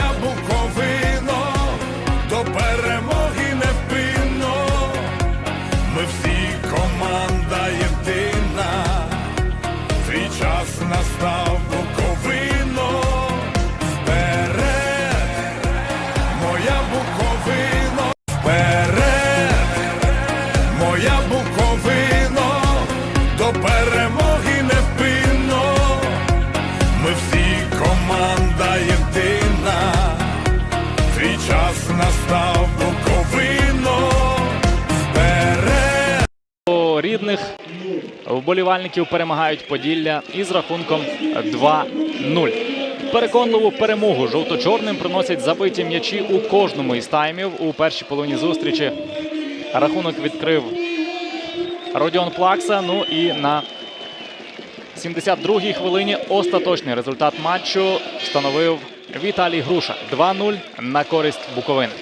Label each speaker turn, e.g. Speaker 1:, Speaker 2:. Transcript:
Speaker 1: Я буковино, до перемоги невпинно, ми всі команда єдина, твій час настав.
Speaker 2: Рідних вболівальників перемагають Поділля із рахунком 2-0. Переконливу перемогу жовто-чорним приносять забиті м'ячі у кожному із таймів. У першій половині зустрічі рахунок відкрив Родіон Плакса. Ну і на 72-й хвилині остаточний результат матчу встановив Віталій Груша 2-0 на користь Буковини.